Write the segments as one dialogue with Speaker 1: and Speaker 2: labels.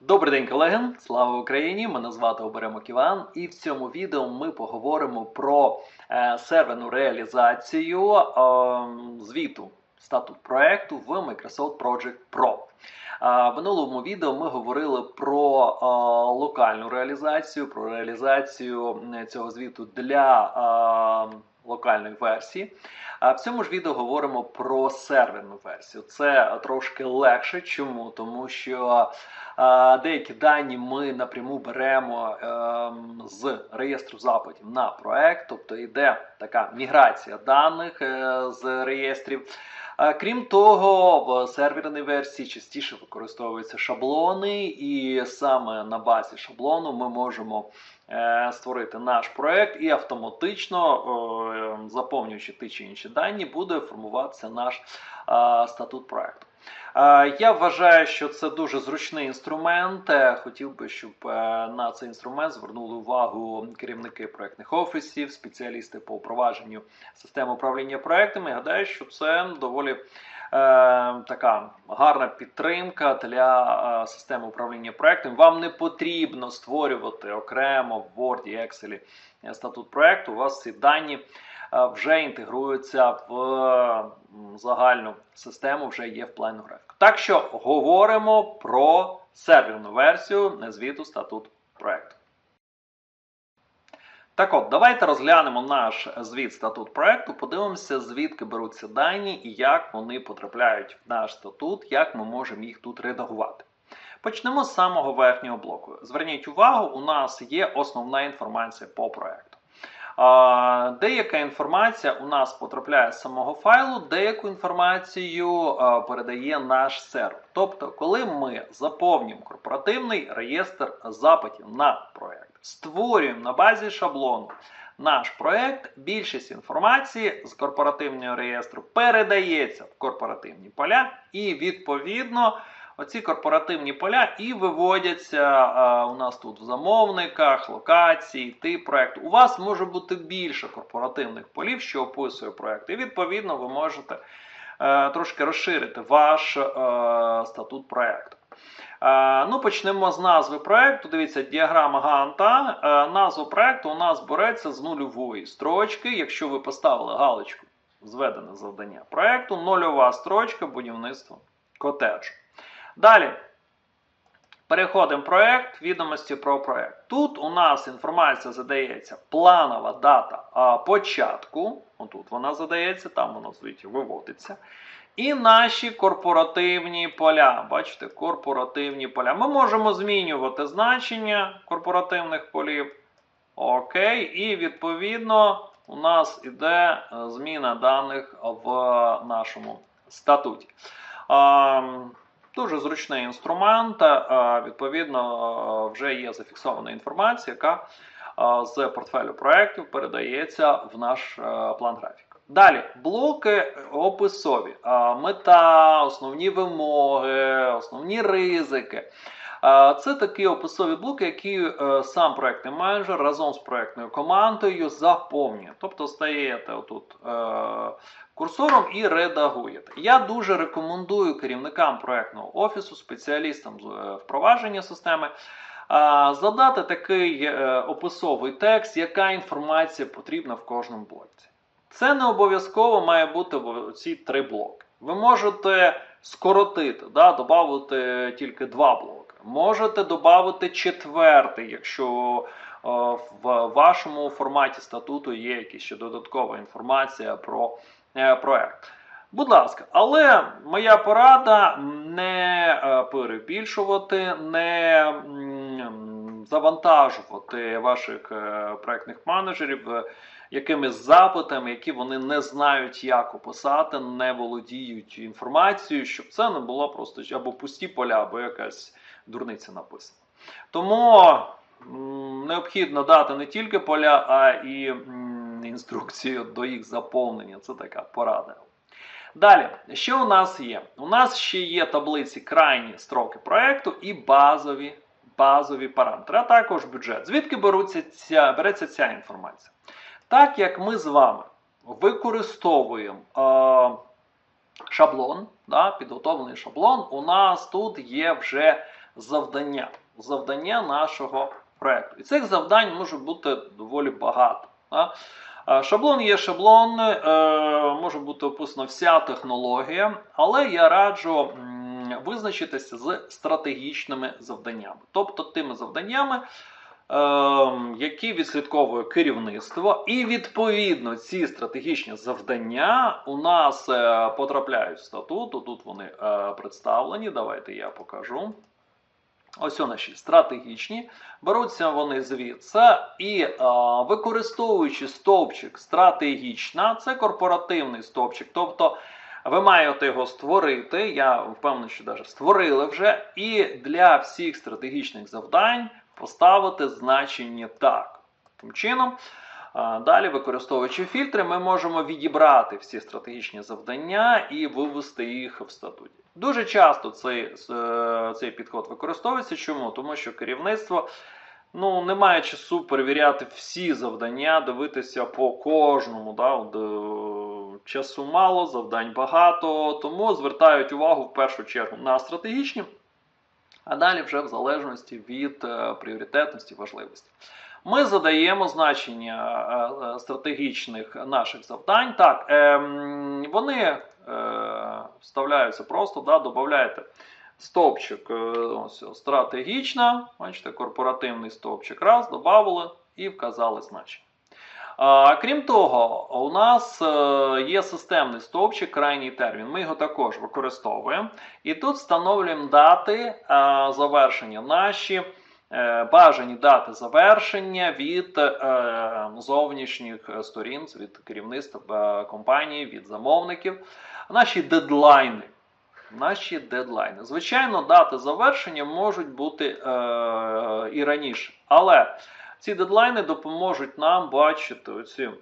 Speaker 1: Добрий день, колеги! Слава Україні! Мене звати Оберемок Іван, і в цьому відео ми поговоримо про е, серверну реалізацію е, звіту статут проекту в Microsoft Project Pro. Е, в минулому відео ми говорили про е, локальну реалізацію, про реалізацію цього звіту для е, локальної версії. А в цьому ж відео говоримо про серверну версію. Це трошки легше. Чому? Тому що деякі дані ми напряму беремо ем, з реєстру запитів на проект, тобто йде така міграція даних е, з реєстрів. Крім того, в серверній версії частіше використовуються шаблони, і саме на базі шаблону ми можемо е, створити наш проект і автоматично, е, заповнюючи ті чи інші дані, буде формуватися наш статут проекту. Е, Я вважаю, що це дуже зручний інструмент. Е, Хотів би, щоб е, на цей інструмент звернули увагу керівники проектних офісів, спеціалісти по впровадженню системи управління проектами. Гадаю, що це доволі е, така гарна підтримка для системи управління проектами. Вам не потрібно створювати окремо в Word і Excel статут проекту. У вас ці дані вже інтегруються в загальну систему, вже є в плану графіку. Так що говоримо про серверну версію звіту статут проекту. Так от, давайте розглянемо наш звіт статут проекту, подивимося, звідки беруться дані і як вони потрапляють в наш статут, як ми можемо їх тут редагувати. Почнемо з самого верхнього блоку. Зверніть увагу, у нас є основна інформація по проекту. Деяка інформація у нас потрапляє з самого файлу, деяку інформацію передає наш сервер. Тобто, коли ми заповнюємо корпоративний реєстр запитів на проект, створюємо на базі шаблону наш проект, більшість інформації з корпоративного реєстру передається в корпоративні поля, і відповідно. Оці корпоративні поля і виводяться а, у нас тут в замовниках, локації, тип проекту. У вас може бути більше корпоративних полів, що описує проект. І відповідно ви можете е, трошки розширити ваш е, статут проекту. Е, ну, почнемо з назви проекту. Дивіться, діаграма Ганта. Е, назва проекту у нас береться з нульової строчки. Якщо ви поставили галочку зведене завдання проекту, нульова строчка будівництва котеджу. Далі. Переходимо в проект, відомості про проект. Тут у нас інформація задається планова дата а, початку. Отут вона задається, там вона звідти виводиться. І наші корпоративні поля. Бачите, корпоративні поля. Ми можемо змінювати значення корпоративних полів. Окей, і відповідно у нас іде е, зміна даних в нашому статуті. А, Дуже зручний інструмент. е, Відповідно, е, вже є зафіксована інформація, яка е, з портфелю проєктів передається в наш план графік. Далі блоки описові, мета, основні вимоги, основні ризики. Це такі описові блоки, які е, сам проектний менеджер разом з проектною командою заповнює. Тобто стаєте отут е, курсором і редагуєте. Я дуже рекомендую керівникам проектного офісу, спеціалістам з е, впровадження системи. Задати такий описовий текст, яка інформація потрібна в кожному блоці. Це не обов'язково має бути в ці три блоки. Ви можете скоротити, да, додати тільки два блоки. Можете додати четвертий, якщо е, в вашому форматі статуту є якась ще додаткова інформація про е, проект. Будь ласка, але моя порада не е, перебільшувати, не завантажувати ваших е, проектних менеджерів е, якимись запитами, які вони не знають, як описати, не володіють інформацією, щоб це не було просто або пусті поля, або якась дурниця написана. Тому необхідно дати не тільки поля, а і інструкцію до їх заповнення. Це така порада. Далі, що у нас є? У нас ще є таблиці крайні строки проекту і базові, базові параметри, а також бюджет. Звідки беруться ця, береться ця інформація? Так як ми з вами використовуємо е, шаблон, да, підготовлений шаблон, у нас тут є вже завдання. Завдання нашого проекту. І цих завдань може бути доволі багато. Е, Шаблон є шаблон, е, може бути описана вся технологія, але я раджу визначитися з стратегічними завданнями, тобто тими завданнями, е, які відслідковує керівництво, і відповідно ці стратегічні завдання у нас е, потрапляють в статут. Тут вони представлені. Давайте я покажу. Ось наші стратегічні. Беруться вони звідси і е, використовуючи стовпчик стратегічна, це корпоративний стовпчик. Тобто ви маєте його створити. Я впевнений, що навіть створили вже. І для всіх стратегічних завдань поставити значення так. Таким чином. е, Далі, використовуючи фільтри, ми можемо відібрати всі стратегічні завдання і вивести їх в статуті. Дуже часто цей, е, цей підход використовується. Чому? Тому що керівництво ну, не має часу перевіряти всі завдання, дивитися по кожному. Да? е, Часу мало, завдань багато, тому звертають увагу в першу чергу на стратегічні, а далі вже в залежності від е, пріоритетності важливості. Ми задаємо значення е, стратегічних наших завдань. Так, ем, вони вставляються просто, да, додаєте стовпчик е, ось, стратегічна, бачите, корпоративний стовпчик. Раз, додали і вказали значення. А, крім того, у нас е, є системний стовпчик, крайній термін. Ми його також використовуємо. І тут встановлюємо дати е, завершення наші. Е, Бажані дати завершення від е, зовнішніх сторін, від керівництва е, компанії, від замовників, наші дедлайни. Наші дедлайни. Звичайно, дати завершення можуть бути е, і раніше, але ці дедлайни допоможуть нам бачити оці е,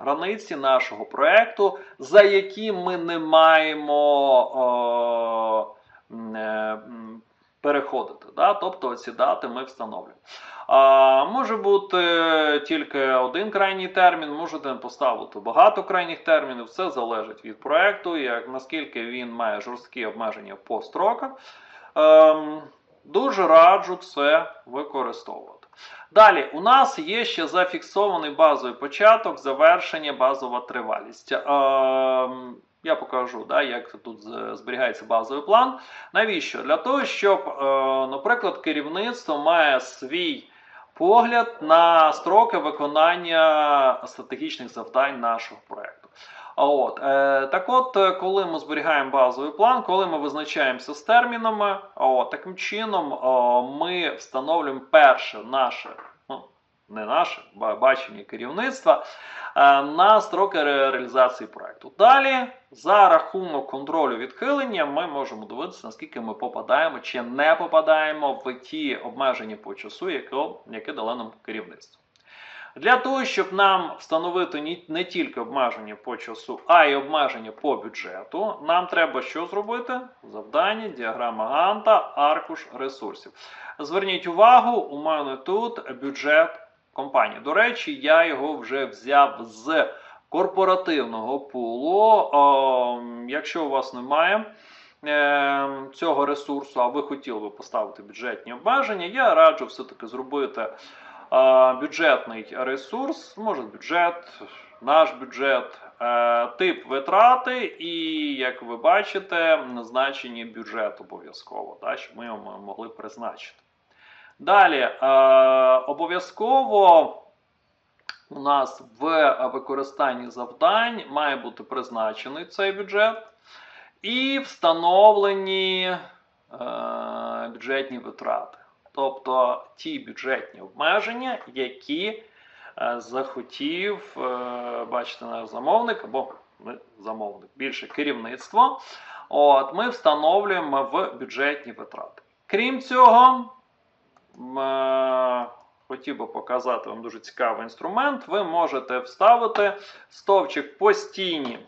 Speaker 1: границі нашого проекту, за які ми не маємо е, переходити. Да? Тобто ці дати ми встановлюємо. А, може бути тільки один крайній термін, можете поставити багато крайніх термінів. Все залежить від проекту, як наскільки він має жорсткі обмеження по строках. Ем, дуже раджу це використовувати. Далі, у нас є ще зафіксований базовий початок, завершення, базова тривалість. Ем, я покажу, да, як тут зберігається базовий план. Навіщо? Для того, щоб, е, наприклад, керівництво має свій погляд на строки виконання стратегічних завдань нашого проекту. От, е, так от, коли ми зберігаємо базовий план, коли ми визначаємося з термінами, от, таким чином о, ми встановлюємо перше наше, ну, не наше ба- бачення керівництва на строки реалізації проекту. Далі, за рахунок контролю відхилення, ми можемо дивитися, наскільки ми попадаємо чи не попадаємо в ті обмеження по часу, які, які дало нам керівництво. Для того, щоб нам встановити не тільки обмеження по часу, а й обмеження по бюджету, нам треба що зробити? Завдання, діаграма Ганта, аркуш ресурсів. Зверніть увагу, у мене тут бюджет компанії. До речі, я його вже взяв з корпоративного пулу. О, якщо у вас немає е, цього ресурсу, а ви хотіли би поставити бюджетні обмеження, я раджу все-таки зробити е, бюджетний ресурс, може бюджет, наш бюджет, е, тип витрати, і, як ви бачите, значення бюджет обов'язково, так, щоб ми його могли призначити. Далі, е, обов'язково у нас в використанні завдань має бути призначений цей бюджет і встановлені е, бюджетні витрати. Тобто ті бюджетні обмеження, які е, захотів, е, бачите, наш замовник або не замовник, більше керівництво. От, ми встановлюємо в бюджетні витрати. Крім цього, хотів би показати вам дуже цікавий інструмент. Ви можете вставити стовпчик постійні,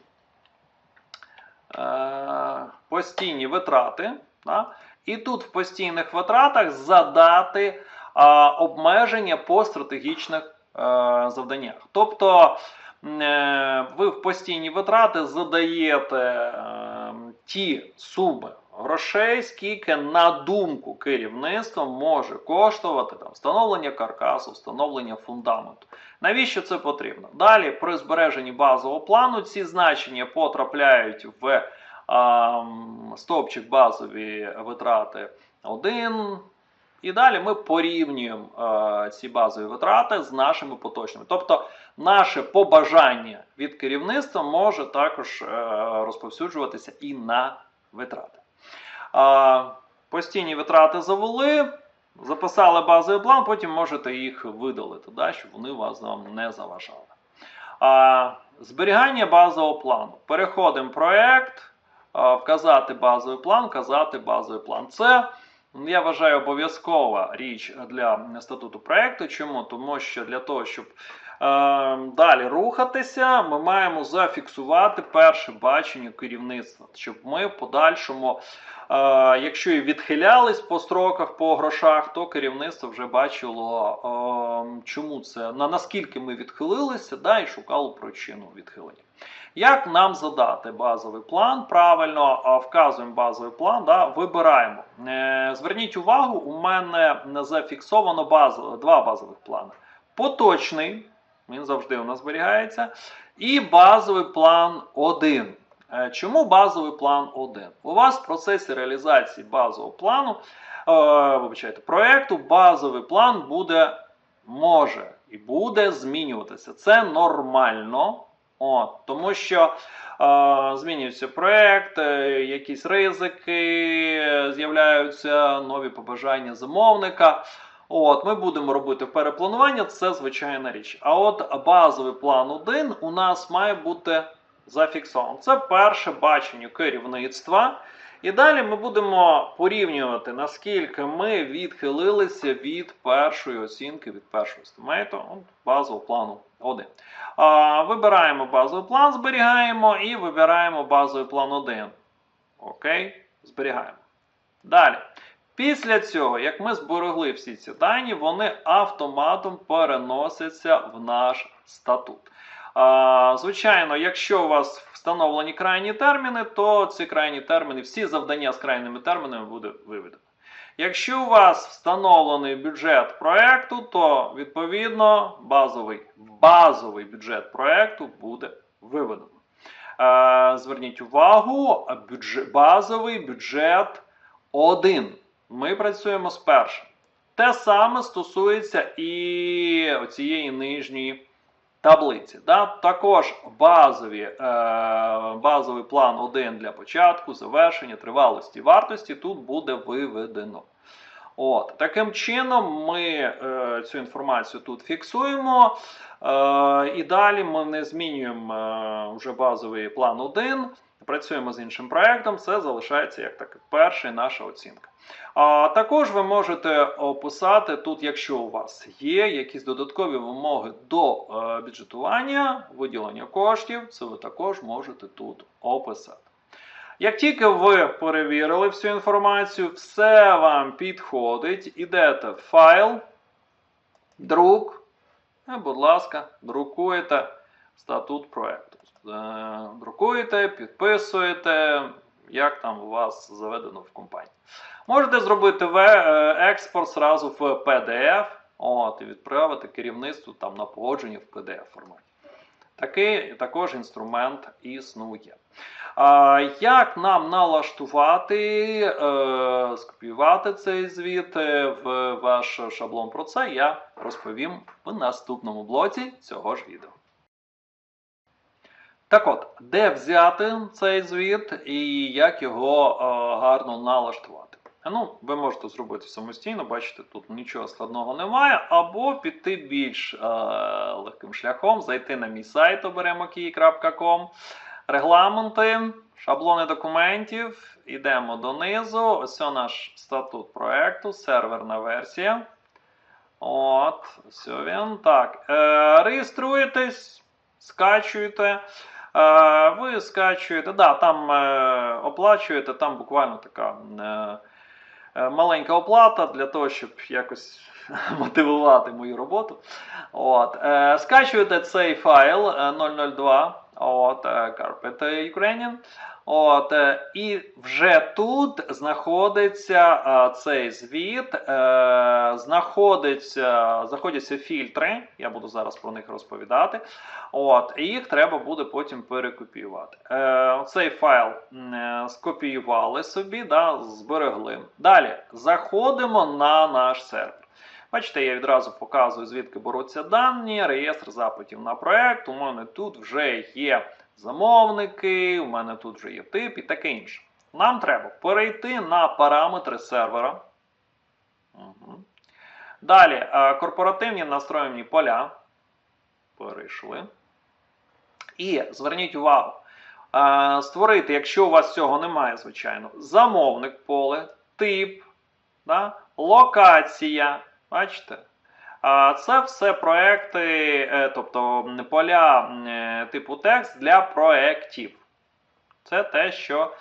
Speaker 1: е, постійні витрати. Да? І тут в постійних витратах задати а, обмеження по стратегічних е, завданнях. Тобто е, ви в постійні витрати задаєте е, ті суми грошей, скільки на думку керівництва може коштувати там встановлення каркасу, встановлення фундаменту. Навіщо це потрібно? Далі, при збереженні базового плану, ці значення потрапляють в а, стовпчик базові витрати 1. І далі ми порівнюємо е, ці базові витрати з нашими поточними. Тобто, наше побажання від керівництва може також е, розповсюджуватися і на витрати. Постійні витрати завели, записали базовий план, потім можете їх видалити, да, щоб вони вас вам не заважали. А, зберігання базового плану. Переходимо в проект, вказати базовий план, вказати базовий план. Це я вважаю обов'язкова річ для статуту проекту. Чому? Тому що для того, щоб далі рухатися, ми маємо зафіксувати перше бачення керівництва, щоб ми в подальшому, е, якщо і відхилялись по строках, по грошах, то керівництво вже бачило, е, чому це, на наскільки ми відхилилися, да, і шукало причину відхилення. Як нам задати базовий план? Правильно вказуємо базовий план, да, вибираємо. Е, зверніть увагу, у мене зафіксовано базу, два базових плани. Поточний, він завжди у нас зберігається, і базовий план 1. Е, чому базовий план 1? У вас в процесі реалізації базового плану, е, вибачайте, проєкту, базовий план буде, може і буде змінюватися. Це нормально. От, Тому що е, змінюється проєкт, е, якісь ризики, з'являються нові побажання замовника. От, Ми будемо робити перепланування, це звичайна річ. А от базовий план 1 у нас має бути зафіксований. Це перше бачення керівництва. І далі ми будемо порівнювати, наскільки ми відхилилися від першої оцінки, від першого естимейту, базового плану 1. А, Вибираємо базовий план, зберігаємо і вибираємо базовий план 1. Окей, зберігаємо. Далі. Після цього, як ми зберегли всі ці дані, вони автоматом переносяться в наш статут. А, Звичайно, якщо у вас встановлені крайні терміни, то ці крайні терміни, всі завдання з крайніми термінами буде виведено. Якщо у вас встановлений бюджет проекту, то відповідно базовий базовий бюджет проекту буде виведено. Е, зверніть увагу, бюджет, базовий бюджет 1. Ми працюємо з першим. Те саме стосується і цієї нижньої таблиці. Да? Також базові, е, базовий план 1 для початку, завершення, тривалості, вартості тут буде виведено. От, Таким чином, ми е, цю інформацію тут фіксуємо. Е, і далі ми не змінюємо е, вже базовий план 1, працюємо з іншим проєктом, це залишається як так, перша наша оцінка. А також ви можете описати тут, якщо у вас є якісь додаткові вимоги до е, бюджетування, виділення коштів, це ви також можете тут описати. Як тільки ви перевірили всю інформацію, все вам підходить, ідете в файл, друк, і, будь ласка, друкуєте статут проєкту. Е, друкуєте, підписуєте, як там у вас заведено в компанії. Можете зробити е, експорт зразу в PDF от, і відправити керівництву там на погодження в PDF форматі. Такий також інструмент існує. А, Як нам налаштувати, е, скопіювати цей звіт в ваш шаблон про це, я розповім в наступному блоці цього ж відео. Так от, де взяти цей звіт і як його е, гарно налаштувати? Ну, ви можете зробити самостійно, бачите, тут нічого складного немає. Або піти більш е, легким шляхом, зайти на мій сайт оберемокій.com, регламенти, шаблони документів. Йдемо донизу. Ось наш статут проекту, серверна версія. От, ось він. Так. Е, Реєструєтесь, скачуєте. Е, ви скачуєте, да, там е, оплачуєте, там буквально така. Е, маленька оплата для того, щоб якось мотивувати мою роботу. От. Е, скачуєте цей файл 002. Е, От, е, Carpet Ukrainian. От, е, і вже тут знаходиться е, цей звіт, е, знаходиться, знаходяться фільтри. Я буду зараз про них розповідати. От, і їх треба буде потім перекопіювати. Цей файл скопіювали собі, да, зберегли. Далі заходимо на наш сервер. Бачите, я відразу показую, звідки беруться дані, реєстр запитів на проект. У мене тут вже є замовники, у мене тут вже є тип і таке інше. Нам треба перейти на параметри сервера. Угу. Далі е, корпоративні настроєні поля. Перейшли. І зверніть увагу, е, створити, якщо у вас цього немає, звичайно, замовник поле, тип, да, локація. Бачите? Це все проекти, е, тобто поля е, типу текст для проєктів. Це те, що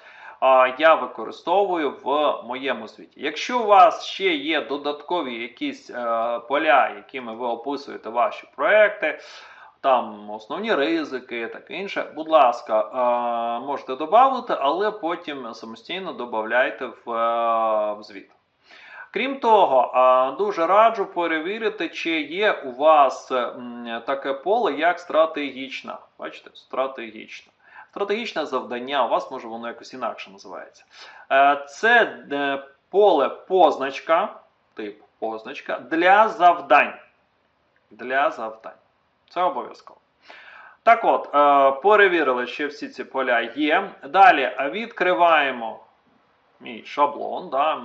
Speaker 1: я використовую в моєму світі. Якщо у вас ще є додаткові якісь е, поля, якими ви описуєте ваші проекти, там основні ризики, таке інше, будь ласка, можете додати, але потім самостійно додавайте в звіт. Крім того, дуже раджу перевірити, чи є у вас таке поле, як стратегічна. Бачите, стратегічна. Стратегічне завдання, у вас може воно якось інакше називається. Е, Це е, поле позначка, тип позначка для завдань. Для завдань. Це обов'язково. Так от, е, перевірили, чи всі ці поля є. Далі відкриваємо мій шаблон, да,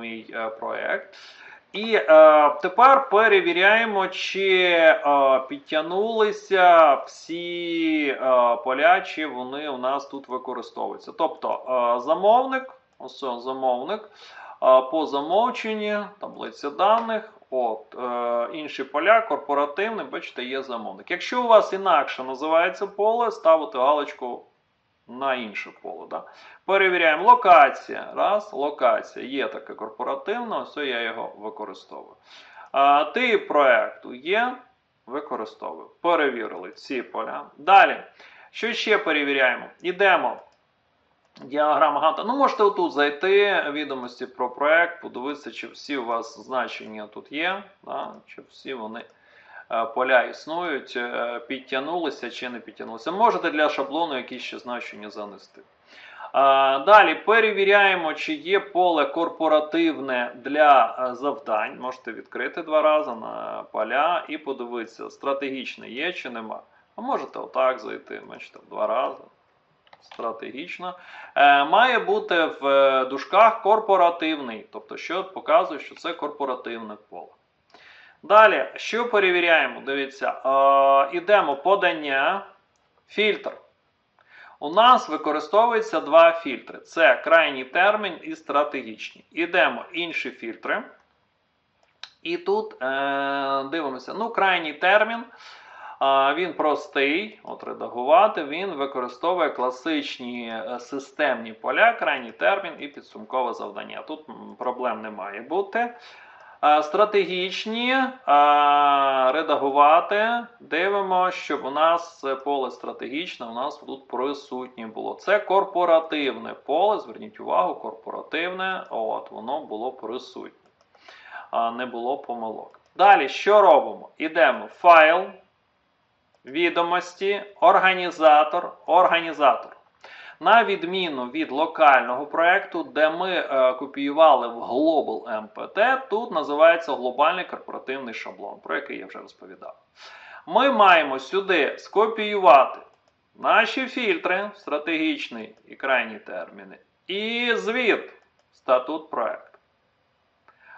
Speaker 1: мій е, проект. І е, тепер перевіряємо, чи е, підтягнулися всі е, поля, чи вони у нас тут використовуються. Тобто е, замовник, ось замовник, е, по замовченні, таблиця даних, от, е, інші поля, корпоративний, бачите, є замовник. Якщо у вас інакше називається поле, ставите галочку на інше поле. Да? Перевіряємо локація. Раз, локація. Є таке корпоративне, ось я його використовую. А, тип проекту є, використовую. Перевірили ці поля. Далі. Що ще перевіряємо? Ідемо. Діаграма Ганта. Ну, можете отут зайти, відомості про проект, подивитися, чи всі у вас значення тут є, да? чи всі вони поля існують, е, підтягнулися чи не підтягнулися. Можете для шаблону якісь ще значення занести. Далі перевіряємо, чи є поле корпоративне для е, завдань. Можете відкрити два рази на поля і подивитися, стратегічне є чи нема. А можете отак зайти, бачите, два рази. Стратегічно. Е, має бути в е, дужках корпоративний, тобто, що показує, що це корпоративне поле. Далі, що перевіряємо? Дивіться, е, ідемо подання, фільтр. У нас використовується два фільтри: це крайній термін і стратегічні. Ідемо інші фільтри. І тут е, дивимося, ну, крайній термін. Він простий, от редагувати, він використовує класичні е, системні поля, крайній термін і підсумкове завдання. Тут проблем не має бути. Стратегічні редагувати. Дивимо, щоб у нас це поле стратегічне, у нас тут присутнє було. Це корпоративне поле. Зверніть увагу, корпоративне, от воно було присутнє. Не було помилок. Далі, що робимо? Ідемо файл. Відомості, організатор, організатор. На відміну від локального проєкту, де ми е, копіювали в Global MPT, тут називається глобальний корпоративний шаблон, про який я вже розповідав. Ми маємо сюди скопіювати наші фільтри, стратегічний і крайні терміни, і звіт, статут проєкту.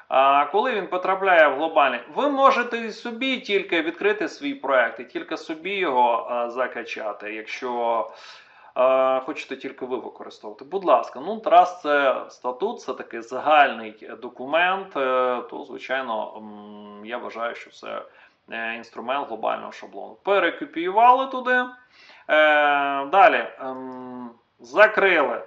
Speaker 1: А коли він потрапляє в глобальний, ви можете собі тільки відкрити свій проект і тільки собі його а, закачати, якщо хочете тільки ви використовувати. Будь ласка, ну раз це статут, це такий загальний документ, е, то звичайно я вважаю, що це е, інструмент глобального шаблону. Перекопіювали туди. Е, Далі ем, закрили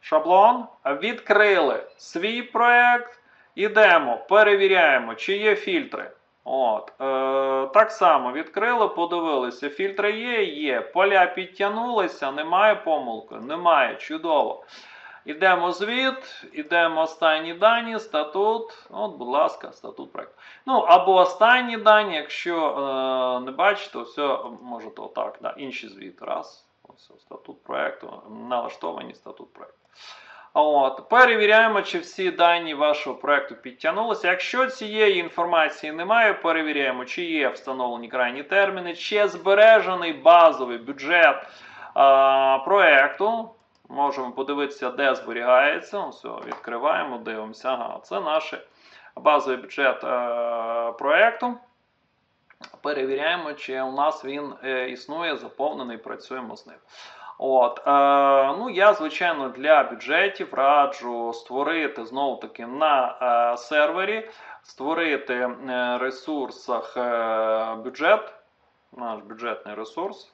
Speaker 1: шаблон, відкрили свій проект. Ідемо, перевіряємо, чи є фільтри. От, е, так само відкрили, подивилися. Фільтри є, є. Поля підтягнулися, немає помилки, немає. Чудово. Ідемо звіт, ідемо останні дані, статут. От, будь ласка, статут проекту. Ну, або останні дані, якщо е, не бачите, все, можете отак, да, інші звіти. Раз. Ось статут проекту, налаштовані статут проекту. От, перевіряємо, чи всі дані вашого проекту підтягнулися. Якщо цієї інформації немає, перевіряємо, чи є встановлені крайні терміни, чи збережений базовий бюджет а, проекту. Можемо подивитися, де зберігається. Ось, відкриваємо, дивимося. Ага, це наш базовий бюджет е, проекту. Перевіряємо, чи у нас він е, існує, заповнений, працюємо з ним. От, е, ну я, звичайно, для бюджетів раджу створити знову таки на е, сервері, створити в ресурсах е, бюджет, наш бюджетний ресурс.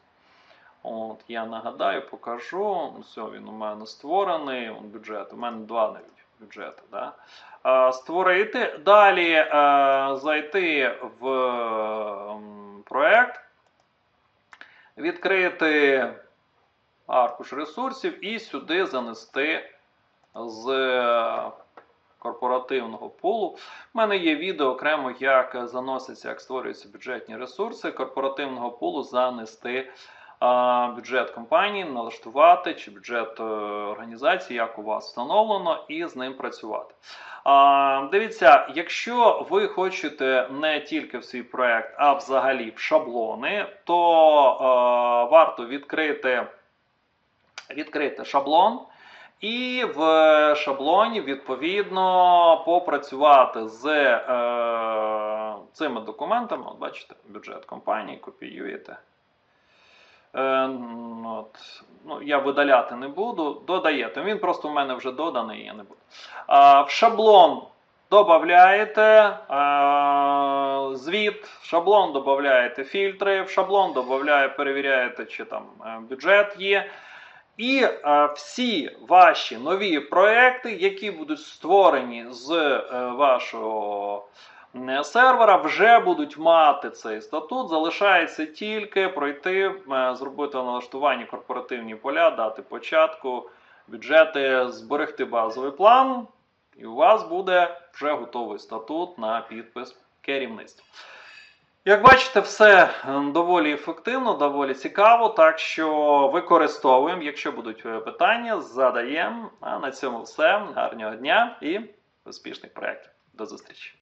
Speaker 1: От, Я нагадаю, покажу. Все, він у мене створений. Он, бюджет. У мене два навіть бюджети. Да? Е, створити. Далі е, зайти в проект, відкрити аркуш ресурсів і сюди занести з корпоративного пулу. У мене є відео окремо, як заноситься, як створюються бюджетні ресурси корпоративного пулу, занести бюджет компанії, налаштувати чи бюджет е, організації, як у вас встановлено, і з ним працювати. Дивіться, якщо ви хочете не тільки в свій проект, а взагалі в шаблони, то а, варто відкрити відкрити шаблон. І в шаблоні, відповідно, попрацювати з е, цими документами. От бачите, бюджет компанії, копіюєте. Е, от, ну, Я видаляти не буду. Додаєте. Він просто в мене вже доданий, я не буду. А, в шаблон додаєте е, звіт, в шаблон додаєте фільтри, в шаблон додаєте, перевіряєте, чи там е, бюджет є. І е, всі ваші нові проекти, які будуть створені з е, вашого е, сервера, вже будуть мати цей статут. Залишається тільки пройти, е, зробити налаштування корпоративні поля, дати початку, бюджети, зберегти базовий план, і у вас буде вже готовий статут на підпис керівництва. Як бачите, все е, доволі ефективно, доволі цікаво, так що використовуємо. Якщо будуть е, питання, задаємо. А на цьому все. Гарного дня і успішних проєктів. До зустрічі!